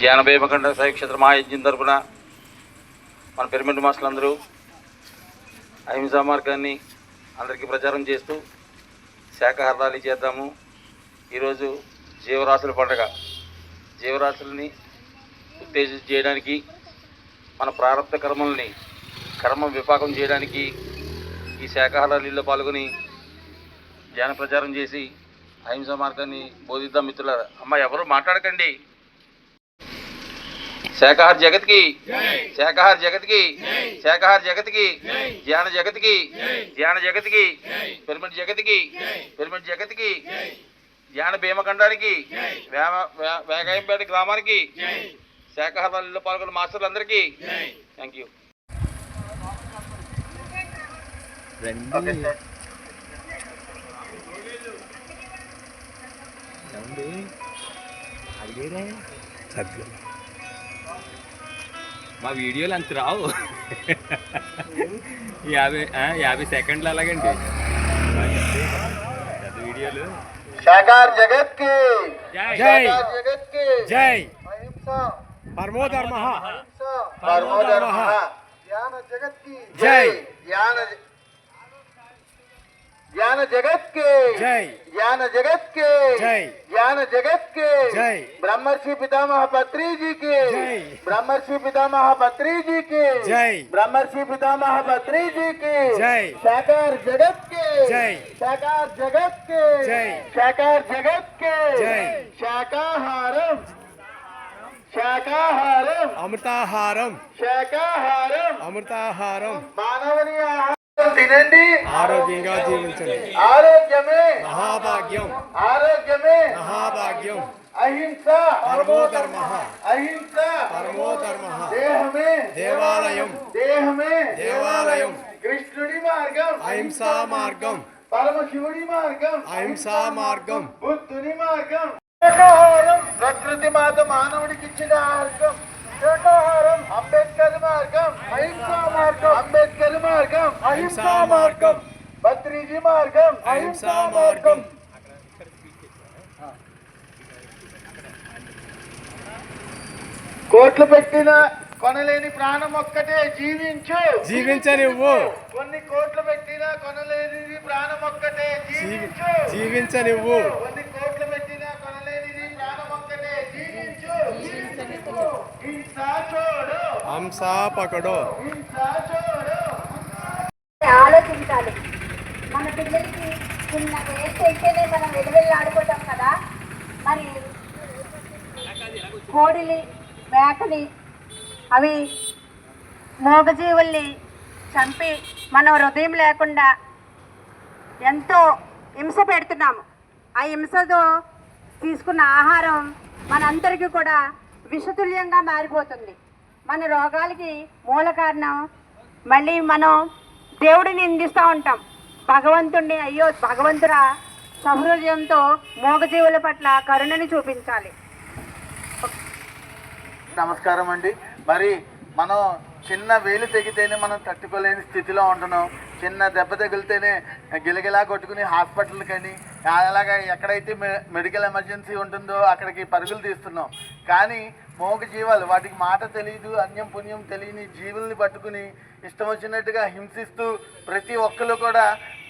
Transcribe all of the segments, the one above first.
జ్ఞానభేమకండ సాయిక్షేత్ర మహాయజ్ఞం తరపున మన పిరమిడ్ మాస్టర్లందరూ అహింసా మార్గాన్ని అందరికీ ప్రచారం చేస్తూ శాకాహార చేద్దాము. ఈరోజు జీవరాశుల పండగ. జీవరాశులని ఉత్తేజం చేయడానికి మన ప్రారంభ కర్మల్ని కర్మ విపాకం చేయడానికి ఈ శాకాహార పాల్గొని జ్ఞాన ప్రచారం చేసి అహింసా మార్గాన్ని బోధిద్దాం మిత్రులారా. అమ్మ ఎవరు మాట్లాడకండి. శాకాహార జగత్కి. శాకాహార జగత్కి. శాకాహార జగత్కి. ధ్యాన జగత్కి. ధ్యాన జగత్కి. పిరమిడ్ జగత్కి. పిరమిడ్ జగత్కి. ధ్యాన భీమఖండానికి వేగాయంపేట గ్రామానికి. శాకాహార ర్యాలీలో పాల్గొన్న మాస్టర్లందరికీ. Thank you. మా వీడియోలు అంత రావు. యాభై యాభై సెకండ్లు అలాగండి. వీడియోలు. జగత్కి! జై. జగత్ జై. పరమో ధర్మ పరమో జగత్ జై. ज्ञान ज्ञान जगत के जय। ज्ञान जगत के जय। ज्ञान जगत के जय। ब्रह्मर्षि पितामह पत्री जी के जय। ब्रह्मर्षि पितामह पत्री जी के जय। ब्रह्मर्षि पितामह पत्री जी के जय। साकार जगत के जय। साकार जगत के जय। साकार जगत के जय। శాకాహారం శాకాహారం అమృతాహారం శాకాహారం అమృతాహారం మానవుని ఆహారం తినండి. ఆరోగ్యంగా జీవించండి. ఆరోగ్యమే. మహాభాగ్యం. ఆరోగ్యమే. మహాభాగ్యం. అహింస. పరమో ధర్మ అహింస. పరమో ధర్మ దేహమే. దేవాలయం. దేహమే. దేవాలయం. కృష్ణుడి మార్గం. అహింసా మార్గం. పరమశివుడి మార్గం. అహింసా మార్గం. బుద్ధుని మార్గం. శాకాహారం ప్రకృతి మాత మానవుడికి ఇచ్చిన మార్గం. శాకాహారం అంబేద్కర్ మార్గం. అహింసా మార్గం. అంబేద్కర్ మార్గం అహింసా మార్గం భద్రీజీ మార్గం అహింసా మార్గం కోట్లు పెట్టిన కొనలేని ప్రాణం ఒక్కటే జీవించు. జీవించనివ్వు కొన్ని కోట్లు పెట్టినా కొనలేనిది ప్రాణం ఒక్కటే జీవించు. జీవించనివ్వు కొన్ని కోట్లు పెట్టినా కొనలేనిది ప్రాణం ఒక్కటే జీవించు. హింసా చూడు. హంసా పకడో. హింసా చూడు. ఆలోచించాలి. మన పిల్లలకి చిన్న వేస్ట్ అయితేనే మనం వెలువెళ్ళి ఆడుకుంటాం కదా. మరి కోడిలి మేకని అవి మూగజీవుల్ని చంపి మనం హృదయం లేకుండా ఎంతో హింస పెడుతున్నాము. ఆ హింసతో తీసుకున్న ఆహారం మనందరికీ కూడా విషతుల్యంగా మారిపోతుంది. మన రోగాలకి మూల కారణం మళ్ళీ మనం దేవుడిని నిందిస్తూ ఉంటాం. భగవంతుణ్ణి అయ్యో భగవంతురా సహృదయంతో మూగజీవుల పట్ల కరుణని చూపించాలి. నమస్కారం అండి. మరి మనం చిన్న వేలు తెగితేనే మనం తట్టుకోలేని స్థితిలో ఉంటున్నాం. చిన్న దెబ్బ తగిలితేనే గిలగిలా కొట్టుకుని హాస్పిటల్ కానీ అలాగా ఎక్కడైతే మె- మెడికల్ ఎమర్జెన్సీ ఉంటుందో అక్కడికి పరుగులు తీస్తున్నాం. కానీ మోగ జీవాలు వాటికి మాట తెలియదు అన్యం పుణ్యం తెలియని జీవుల్ని పట్టుకుని ఇష్టం వచ్చినట్టుగా హింసిస్తూ ప్రతి ఒక్కరు కూడా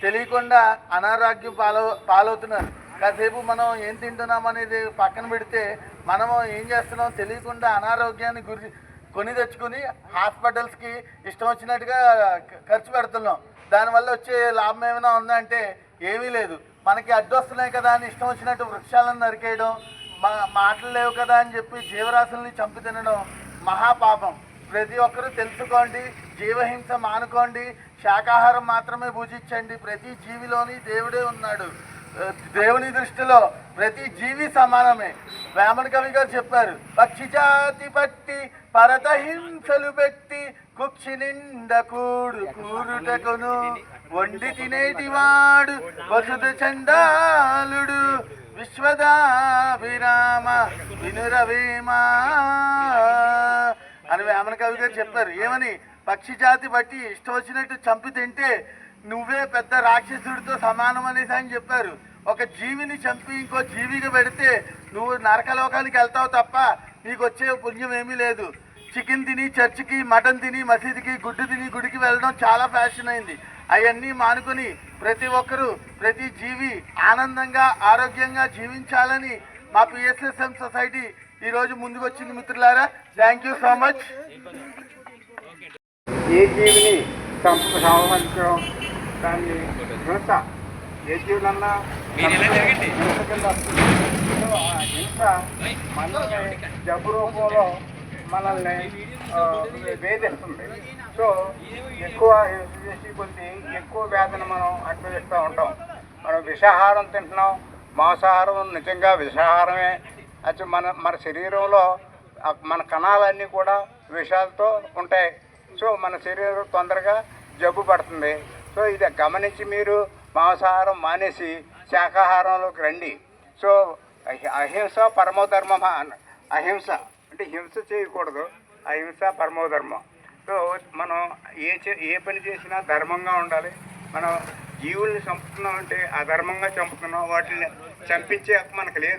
తెలియకుండా అనారోగ్యం పాలవు పాలవుతున్నారు. కాసేపు మనం ఏం తింటున్నాం అనేది పక్కన పెడితే మనము ఏం చేస్తున్నాం తెలియకుండా అనారోగ్యాన్ని గురి కొని తెచ్చుకుని హాస్పిటల్స్కి ఇష్టం వచ్చినట్టుగా ఖర్చు పెడుతున్నాం. దానివల్ల వచ్చే లాభం ఏమైనా ఉందంటే ఏమీ లేదు. మనకి అడ్డొస్తున్నాయి కదా అని ఇష్టం వచ్చినట్టు వృక్షాలను నరికేయడం మా మాటలు లేవు కదా అని చెప్పి జీవరాశుల్ని చంపి తినడం మహాపాపం. ప్రతి ఒక్కరూ తెలుసుకోండి జీవహింస మానుకోండి శాకాహారం మాత్రమే పూజించండి ప్రతి జీవిలోని దేవుడే ఉన్నాడు. దేవుని దృష్టిలో ప్రతి జీవి సమానమే. వేమన కవి గారు చెప్పారు పక్షి జాతి పట్టి పరత హింసలు పెట్టి కుక్షి నిండ కూడు కూరుటకును. వండి తినేటివాడు వసుద చండాలుడు. విశ్వదాభిరామ వినురవేమా అని వేమన కవి గారు చెప్పారు. ఏమని? పక్షి జాతి బట్టి ఇష్టం వచ్చినట్టు చంపి తింటే నువ్వే పెద్ద రాక్షసుడితో సమానం అనేసి అని చెప్పారు. ఒక జీవిని చంపి ఇంకో జీవిగా పెడితే నువ్వు నరకలోకానికి వెళ్తావు తప్ప నీకు వచ్చే పుణ్యం ఏమీ లేదు. చికెన్ తిని చర్చికి మటన్ తిని మసీదుకి గుడ్డు తిని గుడికి వెళ్ళడం చాలా ఫ్యాషన్ అయింది. అవన్నీ మానుకొని ప్రతి ఒక్కరూ ప్రతి జీవి ఆనందంగా ఆరోగ్యంగా జీవించాలని మా పిఎస్ఎస్ఎం సొసైటీ ఈరోజు ముందుకు వచ్చింది మిత్రులారా. థ్యాంక్ యూ సో మచ్ ఏ జీవిని దాన్ని హింస ఏ జీవులన్నా హింస కింద వస్తుంది. సో ఆ హింస మనల్ని జబ్బు రూపంలో మనల్ని ఆ, వేధిస్తుంది. సో ఎక్కువ చేసి కొద్ది ఎక్కువ వేదన మనం అనుభవిస్తూ ఉంటాం. మనం విషాహారం తింటున్నాం. మాంసాహారం నిజంగా విషాహారమే. అది మన మన శరీరంలో మన కణాలన్నీ కూడా విషాలతో ఉంటాయి. సో మన శరీరం తొందరగా జబ్బు పడుతుంది. సో ఇది గమనించి మీరు మాంసాహారం మానేసి శాకాహారంలోకి రండి. సో అహింస పరమోధర్మ అహింస అంటే హింస చేయకూడదు. అహింస పరమోధర్మం. సో మనం ఏ చే ఏ పని చేసినా ధర్మంగా ఉండాలి. మనం జీవుల్ని చంపుతున్నాం అంటే అధర్మంగా చంపుతున్నాం వాటిని చంపించే హక్కు మనకు లేదు.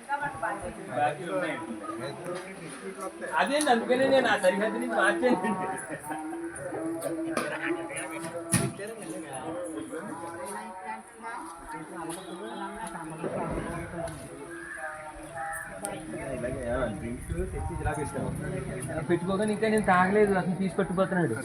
అదే అందుకనే నేను ఆ సరిహద్దు నుంచి మార్చాను పెట్టుకోగానే ఇంకా నేను తాగలేదు అసలు తీసుకొట్టుపోతున్నాడు